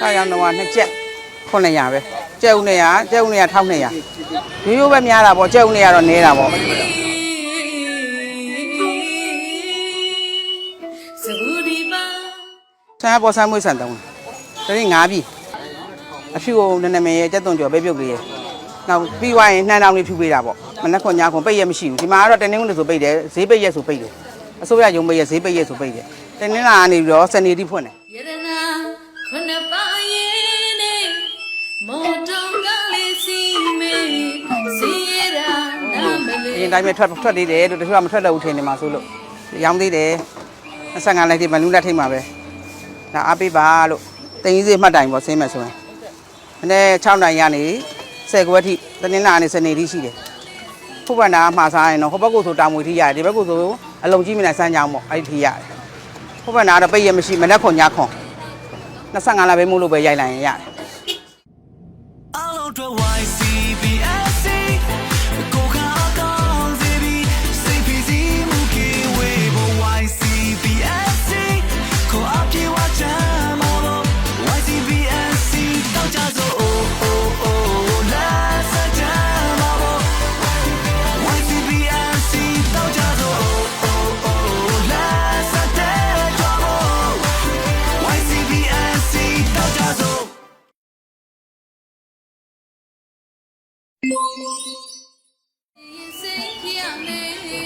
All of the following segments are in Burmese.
ဆောက်ရောင်းတော့နှစ်ချက်900ပဲကျဲဦးနေရကျဲဦးနေရ1200ရိုးရိုးပဲများတာပေါ့ကျဲဦးနေရတော့နဲတာပေါ့ဆန်ပေါ်ဆန်မွေးဆန်တုံးတရင်၅ပြီအဖြူကိုနနမဲရဲ့ကြက်သွန်ကြော်ပဲပြုတ်လေးရဲ့နောက်ပြီးွားရင်နှမ်းတောင်လေးဖြူပေးတာပေါ့မနှက်ခွန်ညာခွန်ပိတ်ရမရှိဘူးဒီမှာကတော့တနင်္ဂနွေဆိုပိတ်တယ်ဈေးပိတ်ရက်ဆိုပိတ်တယ် အစိုးရရုံးပိတ်ရက်ဈေးပိတ်ရက်ဆိုပိတ်တယ်။တနင်္လာကနေပြီးတော့စနေတိဖွင့်တယ်ယရနာခုနပါရင်နေမော်တုံကလေးစီမေစီရတာနာမ။အလေးရင်တိုင်းပဲထွက်ထွက်သေးတယ်တို့တချို့ကမထွက်တော့ဘူးထင်နေမှာဆိုလို့ရောင်းသေးတယ်။25လိုက်ထိမလူလက်ထိတ်မှာပဲ။ဒါအားပေးပါလို့တင်ကြီးစေးမှတ်တိုင်ပေါ့ဆင်းမယ်ဆိုရင်။ဒီနေ့6နိုင်ရနေ10ခွဲထိတနင်္လာနေ့စနေတိရှိတယ်။ ဖုတ်ပန်နာမှာစားရင်တော့ဟိုဘက်ကဆိုတောင်မွေထိရတယ်ဒီဘက်ကဆိုအလုံးကြီးမနဲ့စမ်းကြောင်းပေါ့အဲ့ဒီထိရတယ်။ဖုတ်ပန်နာတော့ပိတ်ရမရှိမနဲ့ခွန်ညခွန်25လပဲမို့လို့ပဲရိုက်လိုက်ရင်ရတယ် တ်ပြရမယ်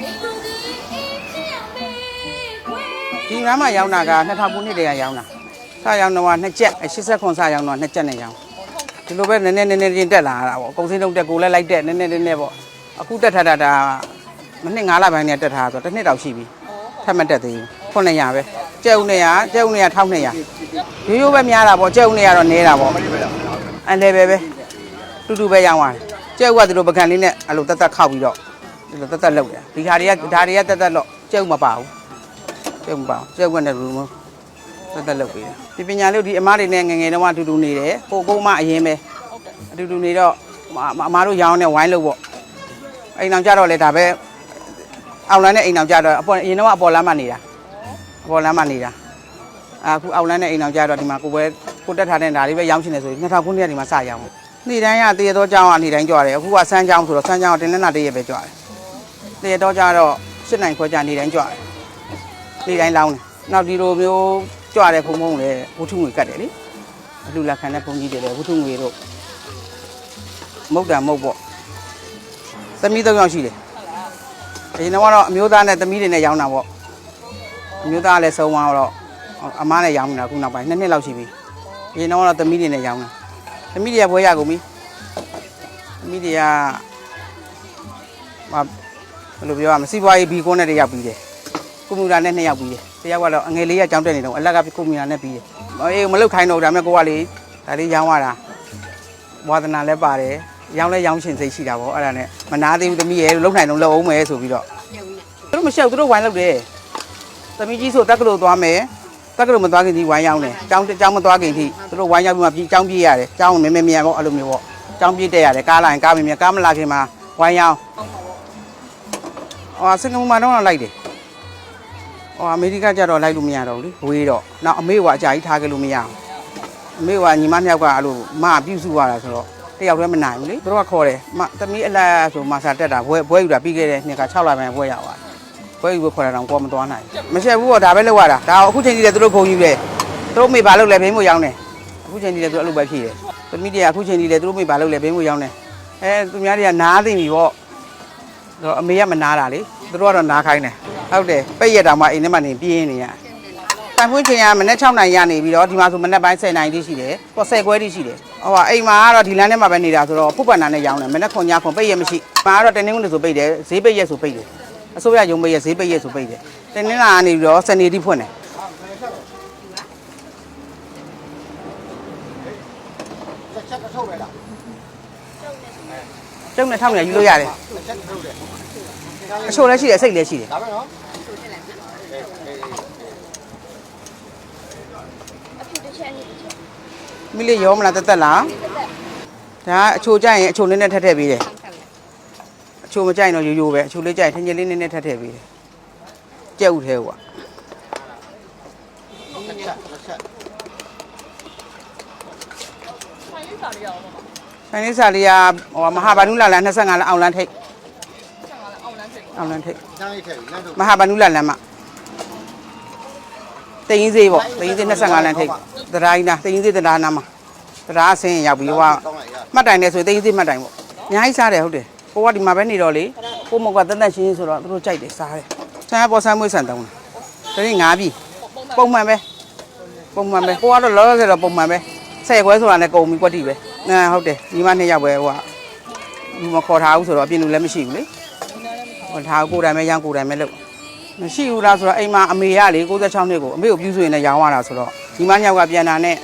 အိမ်ကိုယ်ကြီးအိမ်ပြရမယ်ခွေဒီငါးမှာရောင်းတာက2000ခုနှစ်တည်းကရောင်းတာစရောင်းတော့နှစ်ကျက်80ခွန်စရောင်းတော့နှစ်ကျက်နဲ့ရောင်းဒီလိုပဲနည်းနည်းနည်းနည်းချင်းတက်လာတာပေါ့အကုန်စင်းလုံးတက်ကိုလည်းလိုက်တက်နည်းနည်းနည်းနည်းပေါ့အခုတက်ထားတာဒါမနှစ်9လပိုင်းနဲ့တက်ထားဆိုတော့တစ်နှစ်တောင်ရှိပြီထပ်မတက်သေးဘူး900ပဲကျဲဦး900ကျဲဦး900 1200ရိုးရိုးပဲများတာပေါ့ကျဲဦး900တော့နဲတာပေါ့အန်တယ်ပဲပဲတူတူပဲရောင်းရတယ် ကျဲဦးကဒီလိုပကံလေးနဲ့အဲ့လိုတက်တက်ခောက်ပြီးတော့ဒီလိုတက်တက်လောက်တယ်ဒီခါတွေကဒါတွေကတက်တက်တော့ကျဲဦးမပါဘူးကျုံပါကျုပ်ကနဲ့လူမသက်သက်လုပ်ပေးတယ်ဒီပညာလေးကိုဒီအမားတွေနဲ့ငယ်ငယ်တုန်းကအတူတူနေတယ်ကိုကိုမအရင်ပဲအတူတူနေတော့အအမားတို့ရောင်းနေဝိုင်းလို့ပေါ့အိမ်အောင်ကြတော့လေဒါပဲအောင်လန်းနဲ့အိမ်အောင်ကြတော့အပေါ်အရင်တော့အပေါ်လမ်းမှနေတာအပေါ်လမ်းမှနေတာအခုအောင်လန်းနဲ့အိမ်အောင်ကြတော့ဒီမှာကိုပဲကိုတက်ထားတဲ့ဓာလေးပဲရောင်းချင်တယ်ဆိုရင်2000ခုနှစ်ကဒီမှာစရောင်း နေ့တိုင်းကတရေတော့ကြောင်းကနေတိုင်းကြွတယ်အခုကစမ်းကြောင်းဆိုတော့စမ်းကြောင်းကတင်းနေတာတရေပဲကြွတယ်တရေတော့ကြတော့၈နိုင်ခွဲကြနေတိုင်းကြွတယ်နေ့တိုင်းလောင်းတယ်။နောက်ဒီလိုမျိုးကြွတဲ့ဖုံဖုံလည်းဝုထုငွေကတ်တယ်လေ။အလူလက်ခံတဲ့ဖုံကြီးတွေလည်းဝုထုငွေတို့မုတ်တံမုတ်ပေါ့။သမီးသုံးယောက်ရှိတယ်။အရင်ကတော့အမျိုးသားနဲ့သမီးတွေနဲ့ရောင်းတာပေါ့။အမျိုးသားကလည်းဆုံးသွားတော့အမားနဲ့ရောင်းနေတာခုနောက်ပိုင်းနှစ်နှစ်လောက်ရှိပြီ။အရင်ကတော့သမီးတွေနဲ့ရောင်းတာ။ သမီးတွေကဘွဲရကုန်ပြီ။သမီးတွေကမဘယ်လိုပြောရမလဲစီးပွားရေးဘီကွန်းနဲ့တယောက်ပြီးတယ်။ကွန်ပျူတာနဲ့နှစ်ယောက်ပြီးတယ်။တယောက်ကတော့အငယ်လေးကကြောင်းတက်နေတော့အလက်ကကွန်ပျူတာနဲ့ပြီးတယ်။အေးမလုတ်ခိုင်းတော့ဒါပေမဲ့ကိုကလေဒါလေးရောင်းရတာဝါသနာလည်းပါတယ်။ရောင်းလဲရောင်းရှင်စိတ်ရှိတာပေါ့အဲ့ဒါနဲ့မနာသေးဘူးသမီးရဲ့လုတ်နိုင်တော့လုတ်အောင်မယ်ဆိုပြီးတော့သူတို့မရှောက်သူတို့ဝိုင်းလုတ်တယ်။သမီးကြီးဆိုတက်ကလို့သွားမယ်။ တက်ကလို့မသွားခင်ဒီဝိုင်းရောက်တယ်။ကျောင်းကျောင်းမသွားခင်ထိသူတို့ဝိုင်းရောက်ပြီးမှပြီးကျောင်းပြေးရတယ်။ကျောင်းမင်းမင်းမြန်ပေါ့အဲ့လိုမျိုးပေါ့။ကျောင်းပြေးတက်ရတယ်ကားလာရင်ကားမင်းမြန်ကားမလာခင်မှာဝိုင်းရောက်အော်စင်ကာပူမှာတော့လိုက်တယ်ဟိုအမေရိကကျတော့လိုက်လို့မရတော့ဘူးလေဝေးတော့နောက်အမေကအကြာကြီးထားခဲ့လို့မရအောင်အမေကညီမနှစ်ယောက်ကအဲ့လိုမပြုစုရတာဆိုတော့တယောက်တည်းမနိုင်ဘူးလေသူတို့ကခေါ်တယ်မသမီးအလက်ဆိုမာစာတက်တာဘွဲဘွဲယူတာပြီးခဲ့တဲ့နှစ်က6လပိုင်းဘွဲရောက်သွားဘွဲယူ ဖို့ခေါ်တာတော့ကိုယ်မသွားနိုင်ဘူးမရှက်ဘူးတော့ဒါပဲလောက်ရတာဒါအခုချိန်ကြီးလေသူတို့ခုံယူတယ်သူတို့မေဘာလုပ်လဲဘင်းမို့ရောင်းတယ်အခုချိန်ကြီးလေသူတို့အဲ့လိုပဲဖြည့်တယ်သမီးတွေကအခုချိန်ကြီးလေသူတို့မေဘာလုပ်လဲဘင်းမို့ရောင်းတယ်အဲသူများတွေကနားသိပြီပေါ့တော့အမေကမနာတာလေသူတို့ကတော့နားခိုင်းတယ်ဟုတ်တယ်ပိတ်ရတာမှအိမ်ထဲမှာနေပြင်းနေရတိုင်ဖွင့်ချိန်ကမနေ့6နိုင်ရနေပြီးတော့ဒီမှာဆိုမနေ့ပိုင်း10နိုင်တိရှိတယ်ဟော10ခွဲတိရှိတယ်ဟောအိမ်မှာကတော့ဒီလမ်းထဲမှာပဲနေတာဆိုတော့ဖုတ်ပန်နာနဲ့ရောင်းတယ်မနေ့ခွန်ညခွန်ပိတ်ရမရှိမှာကတော့တနင်္ဂနွေဆိုပိတ်တယ်ဈေးပိတ်ရက်ဆိုပိတ်တယ် အစိုးရရုံးပိတ်ရက်ဈေးပိတ်ရက်ဆိုပိတ်တယ်တနင်္လာကနေပြီးတော့စနေတိဖွင့်တယ်ချက်တစ်ထုပ်ပဲလားကျုံနဲ့ထောက်နေယူလို့ရတယ်အချိုလည်းရှိတယ်စိတ်လည်းရှိတယ်ဒါပဲနော်မိလေးရောမလားတက်တက်လားဒါအချိုကြိုက်ရင်အချိုနည်းနည်းထက်ထည့်ပေးတယ်အ ချိုမကြိုက်ရင်တော့ရိုးရိုးပဲအချိုလေးကြိုက်ရင်ထင်းချင်းလေးနည်းနည်းထက်ထည့်ပေးတယ်ကြက်ဥထဲကွာနှစ်ချက်နှစ်ချက်ဆိုင်လေးစာလေးကဟိုမဟာဗန္ဓုလာလန်25လမ်းအောင်လန်းထိပ်အောင်လန်းထိပ်ချမ်းလေးထည့်ပြီးလမ်းထုတ်မဟာဗန္ဓုလာလမ်းမှာတရင်စေးပေါ့တရင်စေး25လမ်းထိပ်တရားကြီးနာတရင်စေးတရားနာမှာတရားအဆင်းရောက်ပြီးဟိုကကောင်းလိုက်ရမှတ်တိုင်နဲ့ဆိုတရင်စေးမှတ်တိုင်ပေါ့အများကြီးစားတယ်ဟုတ်တယ် ကိုကဒီမှာပဲနေတော့လေကိုမကတန်တန်ရှင်းရှင်းဆိုတော့သူတို့ကြိုက်တယ်စားတယ်ဆန်ပေါ်ဆန်မွေးဆန်တုံးတယ်တရင်၅ပြီပုံမှန်ပဲပုံမှန်ပဲကိုကတော့လောလောဆယ်တော့ပုံမှန်ပဲဆယ်ခွဲဆိုတာနဲ့ကုန်ပြီကွက်တိပဲအဲဟုတ်တယ်ဒီမှာနှစ်ယောက်ပဲဟိုကလူမခေါ်ထားဘူးဆိုတော့အပြင်လူလည်းမရှိဘူးလေဟိုထားကိုယ်တိုင်ပဲရန်ကိုယ်တိုင်ပဲလုပ်မရှိဘူးလားဆိုတော့အိမ်မှာအမေရလေ66နှစ်ကိုအမေကိုပြုစုရင်လည်းရောင်းရတာဆိုတော့ဒီမညောက်ကပြန်လာနဲ့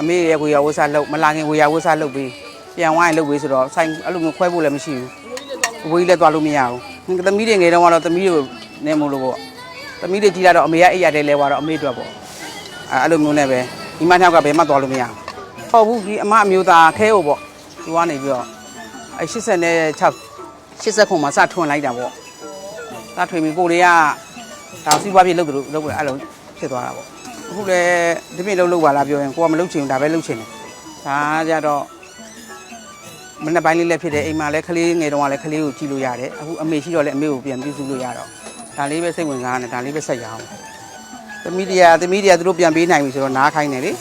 အမေရဲ့ကိုရဝှစားလုပ်မလာခင်ဝေရဝှစားလုပ်ပြီး ပြန်ဝိုင်းလုပ်ပြီးဆိုတော့ဆိုင်အဲ့လိုမျိုးခွဲဖို့လည်းမရှိဘူးအဝေးလည်းသွားလို့မရဘူးသမီးတွေငယ်တုန်းကတော့သမီးတွေနေမို့လို့ပေါ့သမီးတွေကြီးလာတော့အမေကအိပ်ရတယ်လဲသွားတော့အမေအတွက်ပေါ့အဲအဲ့လိုမျိုးနဲ့ပဲဒီမညောက်ကဘယ်မှသွားလို့မရဘူးဟုတ်ဘူးဒီအမအမျိုးသားခဲဟိုပေါ့သူကနေပြီးတော့အဲ86 80ခုမှစထွန်လိုက်တာပေါ့စထွင်ပြီးကိုတွေကဒါစီးပွားပြေလုပ်တယ်လို့လုပ်တယ်အဲ့လိုဖြစ်သွားတာပေါ့အခုလည်းဒီပြင်လုံးလုပ်ပါလားပြောရင်ကိုကမလုပ်ချင်ဘူးဒါပဲလုပ်ချင်တယ်ဒါကြတော့ မနေ့ပိုင်းလေးလည်းဖြစ်တယ်အိမ်မှာလည်းကလေးငယ်တုန်းကလည်းကလေးကိုကြည့်လို့ရတယ်အခုအမေရှိတော့လည်းအမေကိုပြန်ပြုစုလို့ရတော့ဒါလေးပဲစိတ်ဝင်စားရတယ်ဒါလေးပဲဆက်ရအောင်သမီးတရားသမီးတရားသူတို့ပြန်ပေးနိုင်ပြီဆိုတော့နားခိုင်းတယ်လေ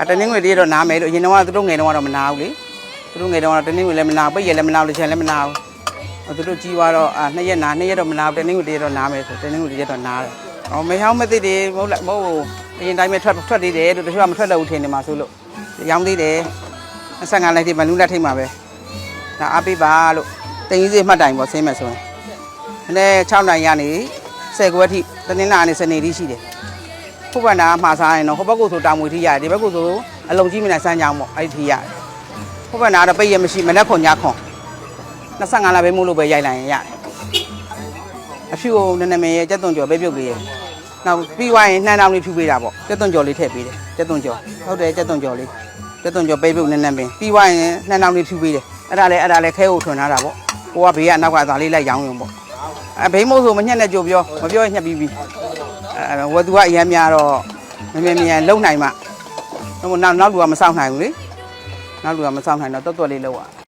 အတနင်္ဂနွေတည်းတော့နားမယ်လို့အရင်တော့ကသူတို့ငယ်တုန်းကတော့မနာဘူးလေသူတို့ငယ်တုန်းကတော့တနင်္ဂနွေလည်းမနာဘူးပိတ်ရလည်းမနာဘူးလို့ချင်လည်းမနာဘူး။သူတို့ကြီးသွားတော့အာနှစ်ရက်နာနှစ်ရက်တော့မနာဘူးတနင်္ဂနွေတည်းတော့နားမယ်ဆိုတနင်္ဂနွေတည်းတော့နားတယ်။အော်မဟောင်းမသိတယ်မဟုတ်လားမဟုတ်ဘူးအရင်တိုင်းပဲထွက်ထွက်သေးတယ်လို့တချို့ကမထွက်တော့ဘူးထင်နေမှာဆိုလို့ရောင်းသေးတယ်။ 25လိုက်ထိမလူလက်ထိတ်မှာပဲ။ဒါအားပေးပါလို့တင်ကြီးစီမှတ်တိုင်ပေါ့ဆင်းမယ်ဆိုရင်။ဒီနေ့6နိုင်ရနေ10ခွဲထိတနင်္လာနေ့စနေတိရှိတယ်။ခုဘက်နာမှာစားရင်တော့ဟိုဘက်ကဆိုတောင်မွေထိရတယ်ဒီဘက်ကဆိုအလုံးကြီးမနဲ့စမ်းကြောင်းပေါ့အဲ့ဒီထိရတယ်။ခုဘက်နာတော့ပိတ်ရမရှိမနဲ့ခွန်ညခွန်25လပဲမို့လို့ပဲရိုက်လိုက်ရင်ရတယ်အဖြူကိုနည်းနည်းမရဲ့ကြက်သွန်ကြော်ပဲပြုတ်ပေးရဲ့နောက်ပြီးသွားရင်နှမ်းတောင်လေးဖြူပေးတာပေါ့ကြက်သွန်ကြော်လေးထည့်ပေးတယ်ကြက်သွန်ကြော်ဟုတ်တယ်ကြက်သွန်ကြော်လေး ကြက်သွန်ကြော်ပဲပြုတ်နည်းနည်းပင်ပြီးသွားရင်နှမ်းတောင်လေးဖြူပေးတယ်အဲ့ဒါလည်းအဲ့ဒါလည်းခဲကိုထွန်ထားတာပေါ့ကိုကဘေးကနောက်ကသာလေးလိုက်ရောင်းရုံပေါ့အဲဘိမို့ဆိုမညက်နဲ့ကြိုပြောမပြောရင်ညက်ပြီးပြီအဲဝသူကအရမ်းများတော့မမြင်မြန်လုံနိုင်မှဟိုနောက်နောက်လူကမစောင့်နိုင်ဘူးလေနောက်လူကမစောင့်နိုင်တော့တွတ်တွတ်လေးလောက်ရ